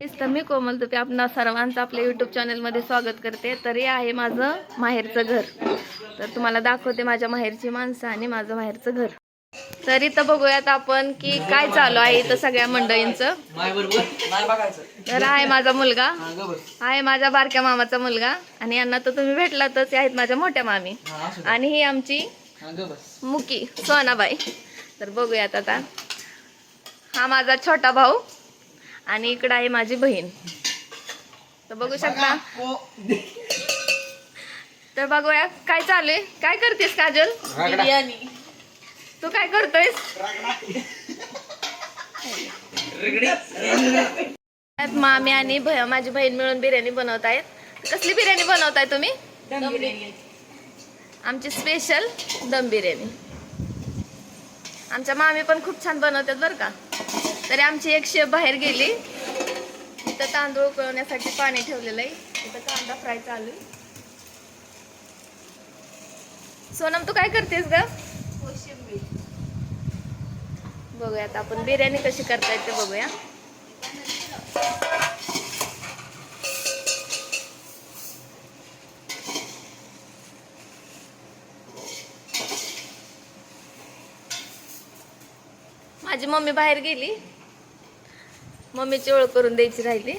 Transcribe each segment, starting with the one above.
तर मी कोमल तुपे आपणा सर्वांचं आपल्या यूट्यूब चॅनलमध्ये स्वागत करते. तर हे आहे माझं माहेरचं घर. तर तुम्हाला दाखवते माझ्या माहेरची माणसं आणि माझं माहेरचं घर. तर इथं बघूयात आपण की काय चालू आहे इथं सगळ्या मंडळींचं. तर आहे माझा मुलगा. आहे माझ्या बारक्या मामाचा मुलगा. आणि यांना तर तुम्ही भेटलातच आहेत माझ्या मोठ्या मामी. आणि ही आमची मुकी सोनाबाई. तर बघूयात आता. हा माझा छोटा भाऊ. आणि इकडं आहे माझी बहीण. तर बघू शकता. तर बघूया काय चालू आहे? काय करतेस काजल? बिर्याणी. तू काय करतोयस? मामी आणि माझी बहीण मिळून बिर्याणी बनवत आहेत कसली बिर्याणी बनवताय तुम्ही? आमची स्पेशल दम बिर्याणी. आमच्या मामी पण खूप छान बनवतात बरं का. तरी आमची एक शेप बाहेर गेली. इथं तांदूळ उकळवण्यासाठी पाणी ठेवलेलं आहे. इथं कांदा फ्राय चालू आहे. सोनम तू काय करतेस ग? बघूया आता आपण बिर्याणी कशी करता येते बघूया. माझी मम्मी बाहेर गेली. मम्मीची ओळख करून द्यायची राहिली.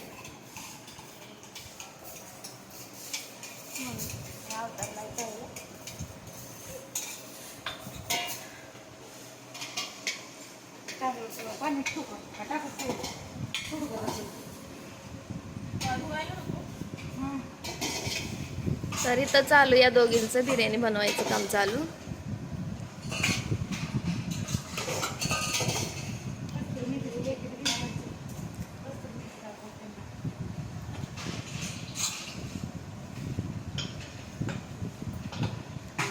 तर इथं चालू या दोघींचं बिर्याणी बनवायचं काम चालू.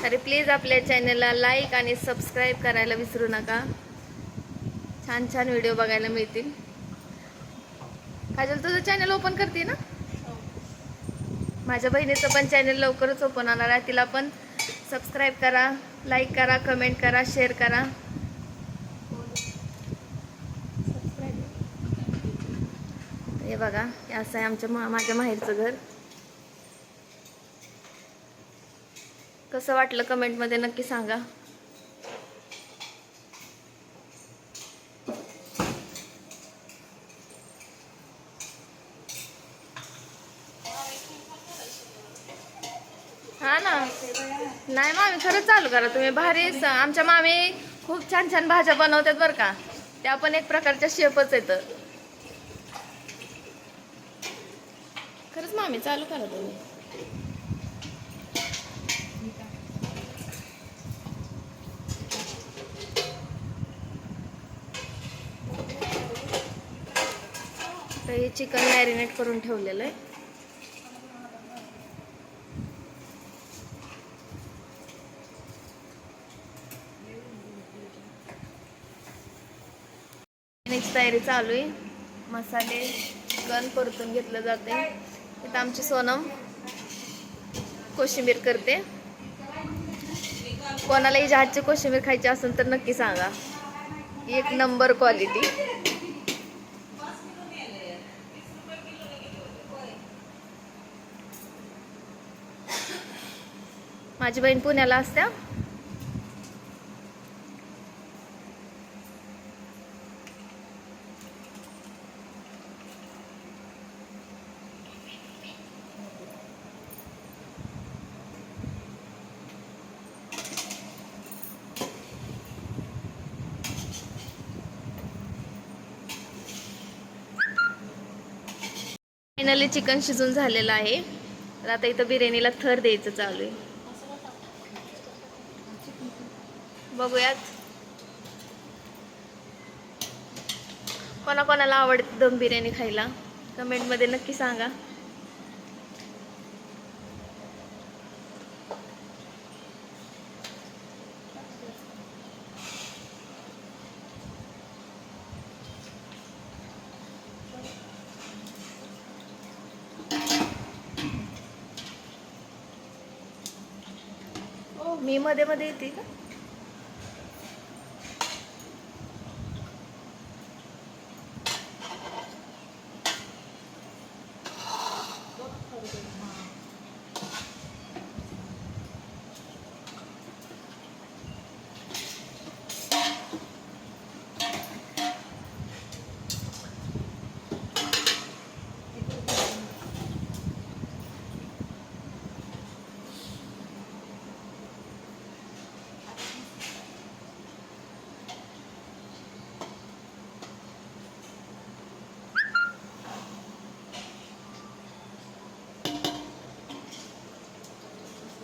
तरी प्लीज आपल्या चॅनलला लाईक आणि सबस्क्राईब करायला विसरू नका. छान छान व्हिडिओ बघायला मिळतील. काजल तुझं चॅनल ओपन करते ना? माझ्या बहिणीचं पण चॅनल लवकरच ओपन होणार आहे. तिला पण सबस्क्राईब करा लाईक करा कमेंट करा शेअर करा. हे बघा असं आहे आमच्या माझ्या माहेरचं घर. कसं वाटलं कमेंटमध्ये नक्की सांगा. हा ना. नाही मामी खरंच चालू करा तुम्ही. भारी आमच्या मामी खूप छान छान भाज्या बनवतात बरं का. त्या पण एक प्रकारच्या शेपच येतं खरंच मामी चालू करा तुम्ही. तर हे चिकन मॅरिनेट करून ठेवलेलं आहे. बिर्याणीची तयारी चालू आहे. मसाले चिकन परतून घेतलं जाते इथं आमची सोनम कोशिंबीर करते. कोणालाही जहाजची कोशिंबीर खायची असेल तर नक्की सांगा. एक नंबर क्वालिटी माझी बहीण पुण्याला असत्या फायनली चिकन शिजून झालेलं आहे. तर आता इथं बिर्याणीला थर द्यायचं चालू आहे. बघूयात. कोणाकोणाला आवडते दम बिर्याणी खायला? कमेंटमध्ये नक्की सांगा. मी मध्ये मध्ये येते का?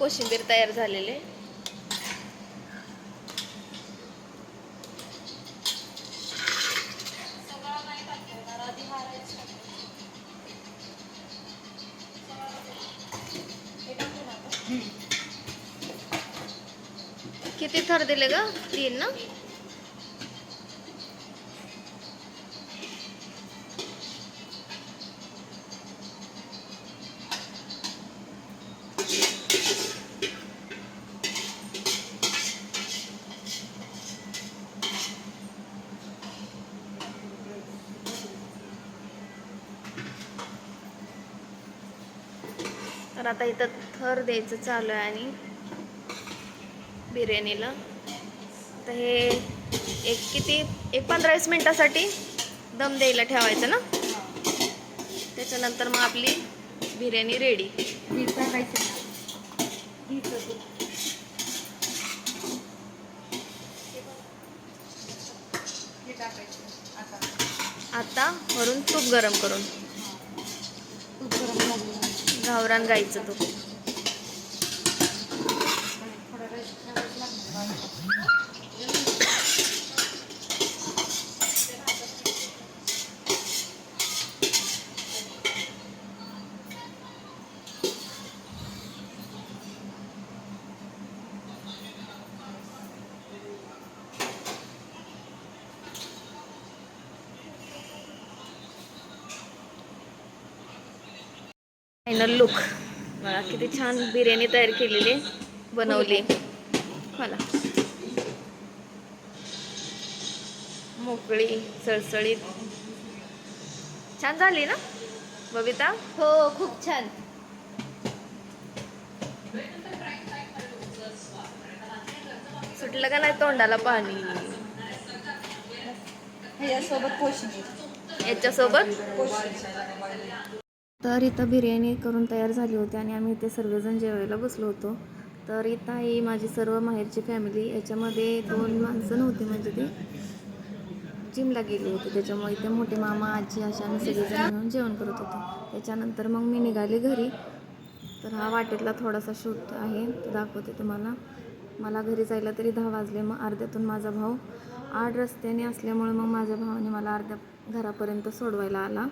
कोशिंबीर तयार झालेले. किती थर दिले ग? तीन ना? तर आता इथं थर द्यायचं चालू आहे आणि बिर्याणीला. तर हे एक किती? एक पंधरा वीस मिनटासाठी दम द्यायला ठेवायचं ना? त्याच्यानंतर मग आपली बिर्याणी रेडी आता वरून तूप गरम करून. गावरान गाईचं तूप फायनल लुक. बघा किती छान बिर्याणी तयार केलेली बनवली. मला. मोकळी सळसळीत. छान झाली ना बबिता? हो खूप छान. सुटलं का नाही तोंडाला पाणी? याच्यासोबत? कोशिंबीर. तर इथं बिर्याणी करून तयार झाली होती आणि आम्ही इथे सर्वजण जेवायला बसलो होतो. तर इथं ही माझी सर्व माहेरची फॅमिली याच्यामध्ये दोन माणसं नव्हती म्हणजे ती जिमला गेली होती. त्याच्यामुळे इथे मोठे मामा आजी अशा आम्ही सगळेजण मिळून जेवण करत होतो. त्याच्यानंतर मग मी निघाले घरी. तर हा वाटेतला थोडासा शूट आहे तो दाखवते तुम्हाला. मला घरी जायला तरी दहा वाजले मग अर्ध्यातून माझा भाऊ आठ रस्त्याने असल्यामुळे मग माझ्या भावाने मला अर्ध्या घरापर्यंत सोडवायला आला.